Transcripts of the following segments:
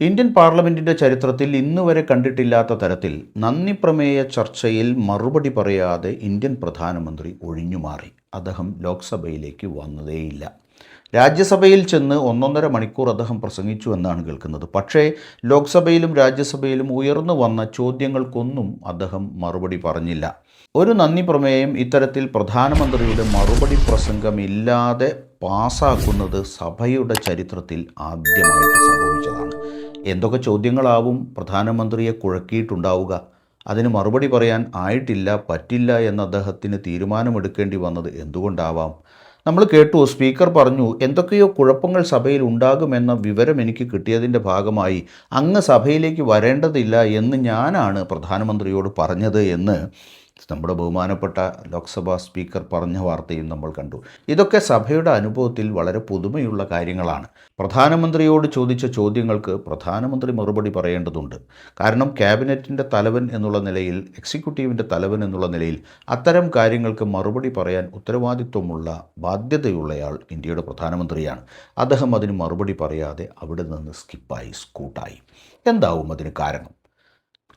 Indian പാർലമെന്റിന്റെ ചരിത്രത്തിൽ ഇന്നുവരെ കണ്ടിട്ടില്ലാത്ത തരത്തിൽ നന്ദി പ്രമേയ ചർച്ചയിൽ മറുപടി പറയാതെ ഇന്ത്യൻ പ്രധാനമന്ത്രി ഒഴിഞ്ഞുമാറി. അദ്ദേഹം ലോക്സഭയിലേക്ക് വന്നതേയില്ല. രാജ്യസഭയിൽ ചെന്ന് ഒന്നൊന്നര മണിക്കൂർ അദ്ദേഹം പ്രസംഗിച്ചു എന്നാണ് കേൾക്കുന്നത്. പക്ഷേ ലോക്സഭയിലും രാജ്യസഭയിലും ഉയർന്നു വന്ന ചോദ്യങ്ങൾക്കൊന്നും അദ്ദേഹം മറുപടി പറഞ്ഞില്ല. ഒരു നന്ദി പ്രമേയം ഇത്തരത്തിൽ പ്രധാനമന്ത്രിയുടെ മറുപടി പ്രസംഗമില്ലാതെ പാസ്സാക്കുന്നത് സഭയുടെ ചരിത്രത്തിൽ ആദ്യമായിട്ട് സംഭവിച്ചതാണ്. എന്തൊക്കെ ചോദ്യങ്ങളാവും പ്രധാനമന്ത്രിയെ കുഴക്കിയിട്ടുണ്ടാവുക? അതിന് മറുപടി പറയാൻ ആയിട്ടില്ല പറ്റില്ല എന്ന് അദ്ദേഹത്തിന് തീരുമാനമെടുക്കേണ്ടി വന്നത് എന്തുകൊണ്ടാവാം? നമ്മൾ കേട്ടു സ്പീക്കർ പറഞ്ഞു എന്തൊക്കെയോ കുഴപ്പങ്ങൾ സഭയിൽ ഉണ്ടാകുമെന്ന വിവരം എനിക്ക് കിട്ടിയതിന്റെ ഭാഗമായി അങ്ങ് സഭയിലേക്ക് വരേണ്ടതില്ല എന്ന് ഞാനാണ് പ്രധാനമന്ത്രിയോട് പറഞ്ഞത് എന്ന് നമ്മുടെ ബഹുമാനപ്പെട്ട ലോക്സഭാ സ്പീക്കർ പറഞ്ഞ വാർത്തയും നമ്മൾ കണ്ടു. ഇതൊക്കെ സഭയുടെ അനുഭവത്തിൽ വളരെ പുതുമയുള്ള കാര്യങ്ങളാണ്. പ്രധാനമന്ത്രിയോട് ചോദിച്ച ചോദ്യങ്ങൾക്ക് പ്രധാനമന്ത്രി മറുപടി പറയേണ്ടതുണ്ട്. കാരണം ക്യാബിനറ്റിന്റെ തലവൻ എന്നുള്ള നിലയിൽ എക്സിക്യൂട്ടീവിന്റെ തലവൻ എന്നുള്ള നിലയിൽ അത്തരം കാര്യങ്ങൾക്ക് മറുപടി പറയാൻ ഉത്തരവാദിത്വമുള്ള ബാധ്യതയുള്ളയാൾ ഇന്ത്യയുടെ പ്രധാനമന്ത്രിയാണ്. അദ്ദേഹം അതിന് മറുപടി പറയാതെ അവിടെ നിന്ന് സ്കിപ്പായി സ്കൂട്ടായി. എന്താവും അതിന് കാരണം?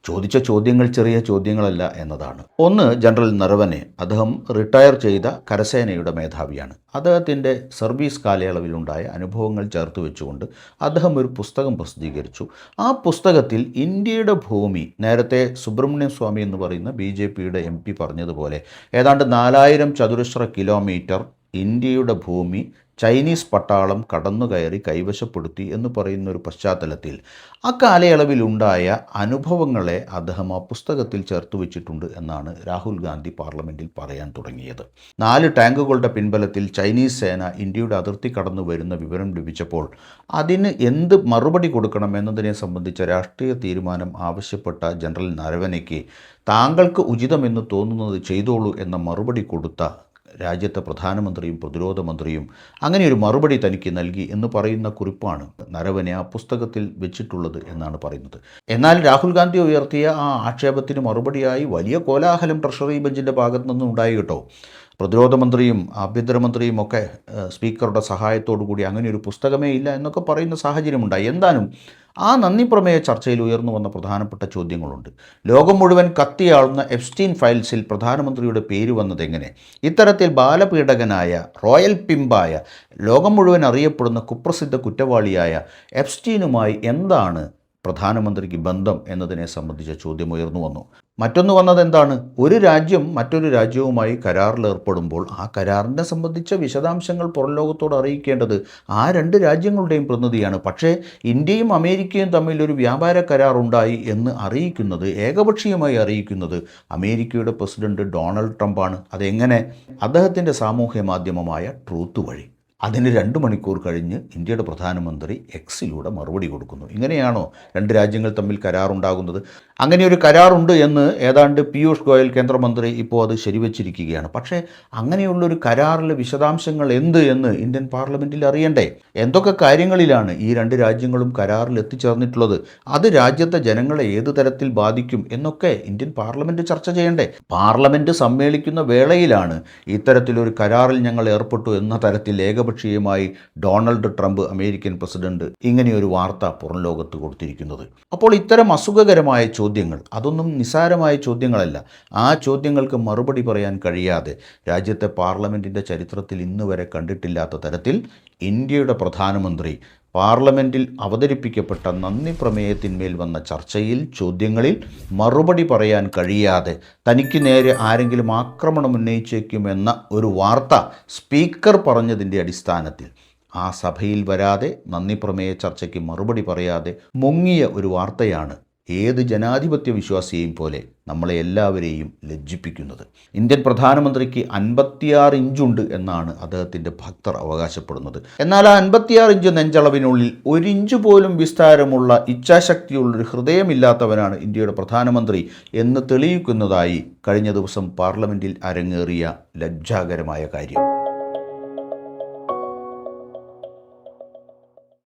ചോദിച്ച ചോദ്യങ്ങൾ ചെറിയ ചോദ്യങ്ങളല്ല എന്നതാണ്. ഒന്ന് ജനറൽ നരവനെ. അദ്ദേഹം റിട്ടയർ ചെയ്ത കരസേനയുടെ മേധാവിയാണ്. അദ്ദേഹത്തിന്റെ സർവീസ് കാലയളവിലുണ്ടായ അനുഭവങ്ങൾ ചേർത്ത് വെച്ചുകൊണ്ട് അദ്ദേഹം ഒരു പുസ്തകം പ്രസിദ്ധീകരിച്ചു. ആ പുസ്തകത്തിൽ ഇന്ത്യയുടെ ഭൂമി നേരത്തെ സുബ്രഹ്മണ്യം സ്വാമി എന്ന് പറയുന്ന ബി ജെ പിയുടെ എം പി പറഞ്ഞതുപോലെ ഏതാണ്ട് നാലായിരം ചതുരശ്ര കിലോമീറ്റർ ഇന്ത്യയുടെ ഭൂമി ചൈനീസ് പട്ടാളം കടന്നുകയറി കൈവശപ്പെടുത്തി എന്ന് പറയുന്ന ഒരു പശ്ചാത്തലത്തിൽ ആ കാലയളവിലുണ്ടായ അനുഭവങ്ങളെ അദ്ദേഹം ആ പുസ്തകത്തിൽ ചേർത്ത് വെച്ചിട്ടുണ്ട് എന്നാണ് രാഹുൽ ഗാന്ധി പാർലമെന്റിൽ പറയാൻ തുടങ്ങിയത്. നാല് ടാങ്കുകളുടെ പിൻബലത്തിൽ ചൈനീസ് സേന ഇന്ത്യയുടെ അതിർത്തി കടന്നു വരുന്ന വിവരം ലഭിച്ചപ്പോൾ അതിന് എന്ത് മറുപടി കൊടുക്കണം എന്നതിനെ സംബന്ധിച്ച രാഷ്ട്രീയ തീരുമാനം ആവശ്യപ്പെട്ട ജനറൽ നരവനയ്ക്ക് താങ്കൾക്ക് ഉചിതമെന്ന് തോന്നുന്നത് ചെയ്തോളൂ എന്ന മറുപടി കൊടുത്ത രാജ്യത്തെ പ്രധാനമന്ത്രിയും പ്രതിരോധ മന്ത്രിയും അങ്ങനെ ഒരു മറുപടി തനിക്ക് നൽകി എന്ന് പറയുന്ന കുറിപ്പാണ് നരവനെ ആ പുസ്തകത്തിൽ വെച്ചിട്ടുള്ളത് എന്നാണ് പറയുന്നത്. എന്നാൽ രാഹുൽ ഗാന്ധി ഉയർത്തിയ ആ ആക്ഷേപത്തിന് മറുപടിയായി വലിയ കോലാഹലം ട്രഷറി ബെഞ്ചിന്റെ ഭാഗത്തു നിന്നും ഉണ്ടായി കേട്ടോ. പ്രതിരോധ മന്ത്രിയും ആഭ്യന്തരമന്ത്രിയും ഒക്കെ സ്പീക്കറുടെ സഹായത്തോടു കൂടി അങ്ങനെ ഒരു പുസ്തകമേ ഇല്ല എന്നൊക്കെ പറയുന്ന സാഹചര്യമുണ്ടായി. എന്തായാലും ആ നന്ദി പ്രമേയ ചർച്ചയിൽ ഉയർന്നു വന്ന പ്രധാനപ്പെട്ട ചോദ്യങ്ങളുണ്ട്. ലോകം മുഴുവൻ കത്തിയാളുന്ന എഫ്സ്റ്റീൻ ഫയൽസിൽ പ്രധാനമന്ത്രിയുടെ പേര് വന്നത് എങ്ങനെ? ഇത്തരത്തിൽ ബാലപീഡകനായ റോയൽ പിമ്പായ ലോകം മുഴുവൻ അറിയപ്പെടുന്ന കുപ്രസിദ്ധ കുറ്റവാളിയായ എഫ്സ്റ്റീനുമായി എന്താണ് പ്രധാനമന്ത്രിക്ക് ബന്ധം എന്നതിനെ സംബന്ധിച്ച ചോദ്യം ഉയർന്നു വന്നു. മറ്റൊന്ന് വന്നത് എന്താണ്? ഒരു രാജ്യം മറ്റൊരു രാജ്യവുമായി കരാറിൽ ഏർപ്പെടുമ്പോൾ ആ കരാറിനെ സംബന്ധിച്ച വിശദാംശങ്ങൾ പുറം ലോകത്തോട് അറിയിക്കേണ്ടത് ആ രണ്ട് രാജ്യങ്ങളുടെയും പ്രതിനിധിയാണ്. പക്ഷേ ഇന്ത്യയും അമേരിക്കയും തമ്മിൽ ഒരു വ്യാപാര കരാറുണ്ടായി എന്ന് അറിയിക്കുന്നത് ഏകപക്ഷീയമായി അറിയിക്കുന്നത് അമേരിക്കയുടെ പ്രസിഡന്റ് ഡൊണാൾഡ് ട്രംപാണ്. അതെങ്ങനെ? അദ്ദേഹത്തിന്റെ സാമൂഹ്യ മാധ്യമമായ ട്രൂത്ത് വഴി. അതിന് രണ്ട് മണിക്കൂർ കഴിഞ്ഞ് ഇന്ത്യയുടെ പ്രധാനമന്ത്രി എക്സിലൂടെ മറുപടി കൊടുക്കുന്നു. ഇങ്ങനെയാണോ രണ്ട് രാജ്യങ്ങൾ തമ്മിൽ കരാറുണ്ടാകുന്നത്? അങ്ങനെ ഒരു കരാറുണ്ട് എന്ന് ഏതാണ്ട് പീയൂഷ് ഗോയൽ കേന്ദ്രമന്ത്രി ഇപ്പോൾ അത് ശരിവച്ചിരിക്കുകയാണ്. പക്ഷേ അങ്ങനെയുള്ളൊരു കരാറിലെ വിശദാംശങ്ങൾ എന്ത് എന്ന് ഇന്ത്യൻ പാർലമെന്റിൽ അറിയണ്ടേ? എന്തൊക്കെ കാര്യങ്ങളിലാണ് ഈ രണ്ട് രാജ്യങ്ങളും കരാറിൽ എത്തിച്ചേർന്നിട്ടുള്ളത്? അത് രാജ്യത്തെ ജനങ്ങളെ ഏത് തരത്തിൽ ബാധിക്കും എന്നൊക്കെ ഇന്ത്യൻ പാർലമെന്റ് ചർച്ച ചെയ്യണ്ടേ? പാർലമെന്റ് സമ്മേളിക്കുന്ന വേളയിലാണ് ഇത്തരത്തിലൊരു കരാറിൽ ഞങ്ങൾ ഏർപ്പെട്ടു എന്ന തരത്തിൽ ഏകപക്ഷീയമായി ഡൊണാൾഡ് ട്രംപ് അമേരിക്കൻ പ്രസിഡന്റ് ഇങ്ങനെയൊരു വാർത്ത പുറം ലോകത്ത് കൊടുത്തിരിക്കുന്നത്. അപ്പോൾ ഇത്തരം അസുഖകരമായ ചോദ്യങ്ങൾ അതൊന്നും നിസ്സാരമായ ചോദ്യങ്ങളല്ല ആ ചോദ്യങ്ങൾക്ക് മറുപടി പറയാൻ കഴിയാതെ രാജ്യത്തെ പാർലമെന്റിന്റെ ചരിത്രത്തിൽ ഇന്നുവരെ കണ്ടിട്ടില്ലാത്ത തരത്തിൽ ഇന്ത്യയുടെ പ്രധാനമന്ത്രി പാർലമെന്റിൽ അവതരിപ്പിക്കപ്പെട്ട നന്ദി പ്രമേയത്തിന്മേൽ വന്ന ചർച്ചയിൽ ചോദ്യങ്ങളിൽ മറുപടി പറയാൻ കഴിയാതെ തനിക്ക് നേരെ ആരെങ്കിലും ആക്രമണം ഉന്നയിച്ചേക്കുമെന്ന ഒരു വാർത്ത സ്പീക്കർ പറഞ്ഞതിന്റെ അടിസ്ഥാനത്തിൽ. ആ സഭയിൽ വരാതെ നന്ദി പ്രമേയ ചർച്ചയ്ക്ക് മറുപടി പറയാതെ മുങ്ങിയ ഒരു വാർത്തയാണ് ഏത് ജനാധിപത്യ വിശ്വാസിയെയും പോലെ നമ്മളെ എല്ലാവരെയും ലജ്ജിപ്പിക്കുന്നത്. ഇന്ത്യൻ പ്രധാനമന്ത്രിക്ക് അൻപത്തിയാറ് ഇഞ്ചുണ്ട് എന്നാണ് അദ്ദേഹത്തിന്റെ ഭക്തർ അവകാശപ്പെടുന്നത്. എന്നാൽ ആ അൻപത്തിയാറ് ഇഞ്ച് നെഞ്ചളവിനുള്ളിൽ ഒരിഞ്ചു പോലും വിസ്താരമുള്ള ഇച്ഛാശക്തിയുള്ളൊരു ഹൃദയമില്ലാത്തവനാണ് ഇന്ത്യയുടെ പ്രധാനമന്ത്രി എന്ന് തെളിയിക്കുന്നതായി കഴിഞ്ഞ ദിവസം പാർലമെന്റിൽ അരങ്ങേറിയ ലജ്ജാകരമായ കാര്യം.